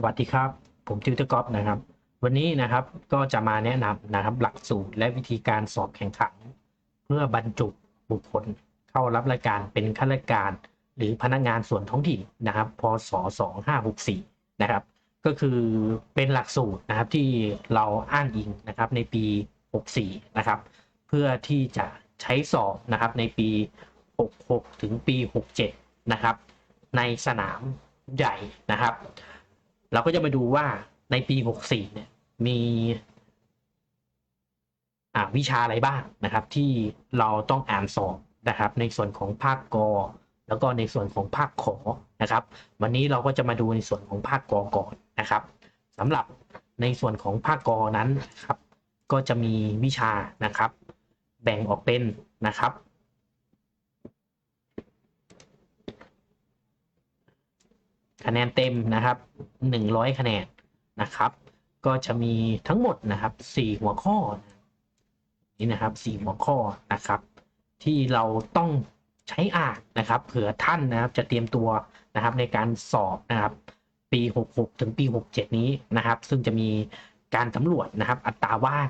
สวัสดีครับ ผมทิวเตอร์กอฟนะครับ วันนี้นะครับก็จะมาแนะนำนะครับหลักสูตรและวิธีการสอบแข่งขัน เพื่อบรรจุบุคคลเข้ารับราชการเป็นข้าราชการ หรือพนักงานส่วนท้องถิ่นนะครับพศ2564นะครับ ก็คือเป็นหลักสูตรนะครับที่เราอ้างอิงนะครับในปี 64นะครับเพื่อที่จะใช้สอบนะครับในปี 66 ถึงปี 67นะครับในสนามใหญ่นะครับ เราก็จะมาดูว่าในปี 64 เนี่ย มีอ่าวิชาอะไรบ้างนะครับ ที่เราต้องอ่านสอบนะครับ ในส่วนของภาคกอ แล้วก็ในส่วนของภาคขอนะครับ วันนี้เราก็จะมาดูในส่วนของภาคกอก่อนนะครับสำหรับในส่วนของภาคกอนั้นครับ ก็จะมีวิชานะครับ แบ่งออกเป็นนะครับ คะแนนเต็มนะครับ 100 คะแนนนะครับ ก็จะมีทั้งหมดนะครับ 4 หัวข้อนี่นะครับ 4 หัวข้อนะครับ ที่เราต้องใช้อ่านนะครับเผื่อท่านนะครับจะเตรียมตัวนะครับในการสอบนะครับ ปี 66 ถึงปี 67 นี้นะครับ ซึ่งจะมีการสำรวจนะครับ อัตราว่าง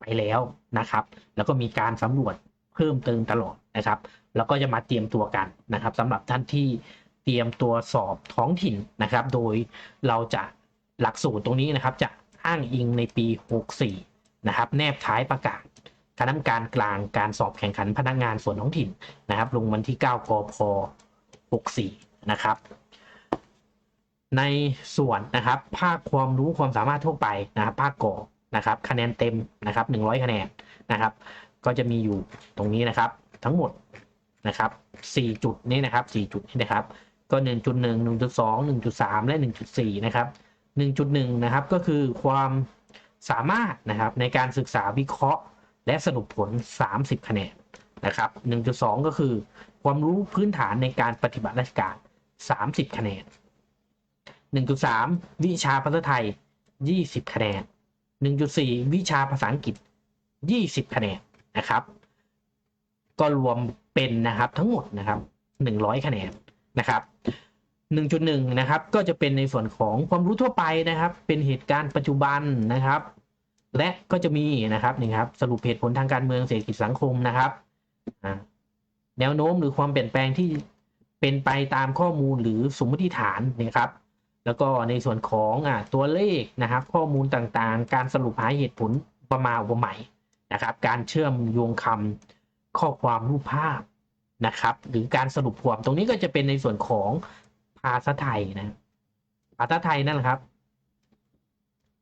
ไปแล้วนะครับ แล้วก็มีการสำรวจเพิ่มเติมตลอดนะครับ แล้วก็จะมาเตรียมตัวกันนะครับสำหรับท่านที่ เตรียมตัวสอบท้องถิ่นนะครับ โดยเราจะหลักสูตรตรงนี้นะครับจะอ้างอิงในปี 64 นะครับ แนบท้ายประกาศคณะกรรมการกลางการสอบแข่งขันพนักงานส่วนท้องถิ่นนะครับ ลงวันที่ 9 กพ 64 นะครับ ในส่วนนะครับ ภาคความรู้ความสามารถทั่วไปนะครับ ภาคกอนะครับ คะแนนเต็มนะครับ 100 คะแนนนะครับ ก็จะมีอยู่ตรงนี้นะครับ ทั้งหมดนะครับ 4 จุดนี้นะครับ 4 จุดนี้นะครับ ก็ 1.1 1.2 1.3 และ 1.4 นะครับ 1.1 นะครับก็คือความสามารถนะครับในการศึกษาวิเคราะห์ และสรุปผล 30 คะแนนนะครับ 1.2 ก็คือ ความรู้พื้นฐานในการปฏิบัติราชการ 30 คะแนน 1.3 วิชาภาษาไทย 20 คะแนน 1.4 วิชาภาษาอังกฤษ 20 คะแนนนะครับ ก็รวมเป็นนะครับทั้งหมดนะครับ 100 คะแนน นะครับ 1.1 นะครับ ก็จะเป็นในส่วนของความรู้ทั่วไปนะครับ เป็นเหตุการณ์ปัจจุบันนะครับ และก็จะมีนะครับนี่ครับ สรุปเหตุผลทางการเมืองเศรษฐกิจสังคมนะครับแนวโน้มหรือความเปลี่ยนแปลงที่เป็นไปตามข้อมูลหรือสมมติฐานนะครับ แล้วก็ในส่วนของอ่าตัวเลขนะครับ ข้อมูลต่างๆ การสรุปหาเหตุผลประมาณอุปมานะครับ การเชื่อมโยงคำข้อความรูปภาพ นะครับหรือการสรุปควมตรงนี้ก็จะเป็นในส่วนของภาษาไทยนะภาษาไทยนั่นแหละครับ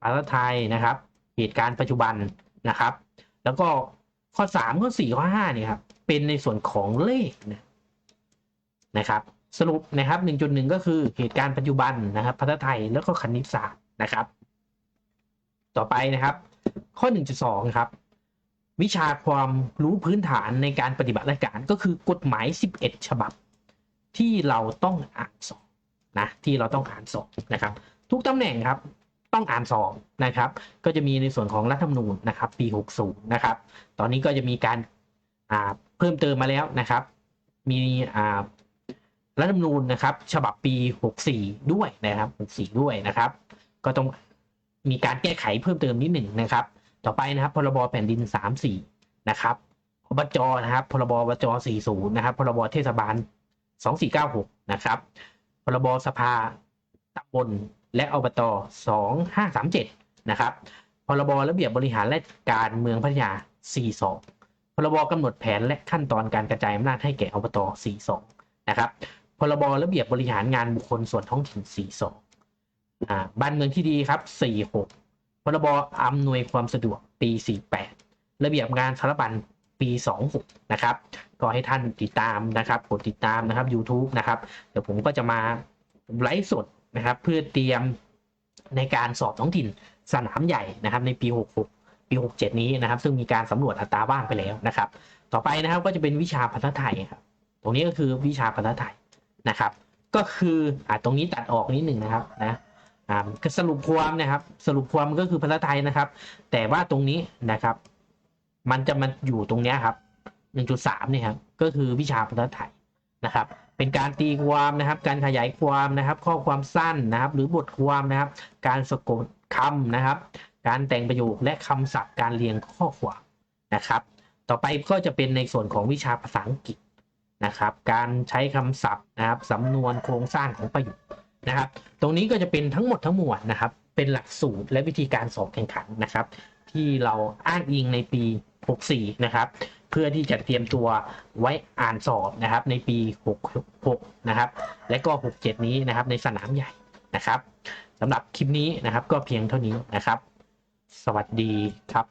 ภาษาไทยนะครับ เหตุการณ์ปัจจุบันนะครับ แล้วก็ข้อสามข้อสี่ข้อห้าเนี่ยครับเป็นในส่วนของเลขนะนะครับสรุปนะครับหนึ่งจุดหนึ่งก็คือเหตุการณ์ปัจจุบันนะครับภาษาไทยแล้วก็คณิตศาสตร์นะครับ ต่อไปนะครับ ข้อหนึ่งจุดสองครับ วิชาความรู้พื้นฐานในการปฏิบัติราชการก็คือกฎหมาย 11 ฉบับ ที่เราต้องอ่านสอบนะที่เราต้องอ่านสอบนะครับ ทุกตำแหน่งครับต้องอ่านสอบนะครับ ก็จะมีในส่วนของรัฐธรรมนูญนะครับ ปี 60 นะครับ ตอนนี้ก็จะมีการเพิ่มเติมมาแล้วนะครับ มีรัฐธรรมนูญนะครับ ฉบับปี 64 ด้วยนะครับ 64 ด้วยนะครับ ก็ต้องมีการแก้ไขเพิ่มเติมนิดหนึ่งนะครับ ต่อไปนะครับพรบแผ่นดิน 34 นะครับอบจนะครับพรบอบจ40 นะครับ พรบเทศบาล 2496 นะครับ พรบสภาตำบลและอบต 2537 นะครับ พรบระเบียบบริหารและการเมืองพัทยา 42 พรบกำหนดแผนและขั้นตอนการกระจายอำนาจให้แก่อบต 42 นะครับ พรบระเบียบ บริหารงานบุคคลส่วนท้องถิ่น 42 อ่าบ้านเมืองที่ดีครับ 46 พรบอำนวยความสะดวกปี 48 ระเบียบงานสารบัญปี 26 นะครับ ก็ให้ท่านติดตามนะครับ กดติดตามนะครับ YouTube นะครับ เดี๋ยวผมก็จะมาไลฟ์สดนะครับ เพื่อเตรียมในการสอบท้องถิ่นสนามใหญ่นะครับในปี 66 ปี 67 นี้นะครับ ซึ่งมีการสำรวจอัตราว่างไปแล้วนะครับ ต่อไปนะครับก็จะเป็นวิชาภาษาไทยครับ ตรงนี้ก็คือวิชาภาษาไทยนะครับ ก็คืออ่าตรงนี้ตัดออกนิดหนึ่งนะครับนะ อ่าสรุปความนะครับสรุปความก็คือภาษาไทยนะครับ แต่ว่าตรงนี้นะครับ มันจะมาอยู่ตรงเนี้ยครับ 1.3เนี่ยครับก็คือวิชาภาษาไทยนะครับ เป็นการตีความนะครับ การขยายความนะครับ ข้อความสั้นนะครับ หรือบทความนะครับ การสะกดคำนะครับ การแต่งประโยคและคำศัพท์การเรียงข้อความนะครับ ต่อไปก็จะเป็นในส่วนของวิชาภาษาอังกฤษนะครับ การใช้คำศัพท์นะครับสำนวนโครงสร้างของประโยค นะครับ ตรงนี้ก็จะเป็นทั้งหมดทั้งมวลนะครับ เป็นหลักสูตรและวิธีการสอบแข่งขันนะครับ ที่เราอ้างอิงในปี 64 นะครับ เพื่อที่จะเตรียมตัวไว้อ่านสอบนะครับในปี 66 นะครับ และก็ 67 นี้นะครับในสนามใหญ่นะครับสำหรับคลิปนี้นะครับก็เพียงเท่านี้นะครับ สวัสดีครับ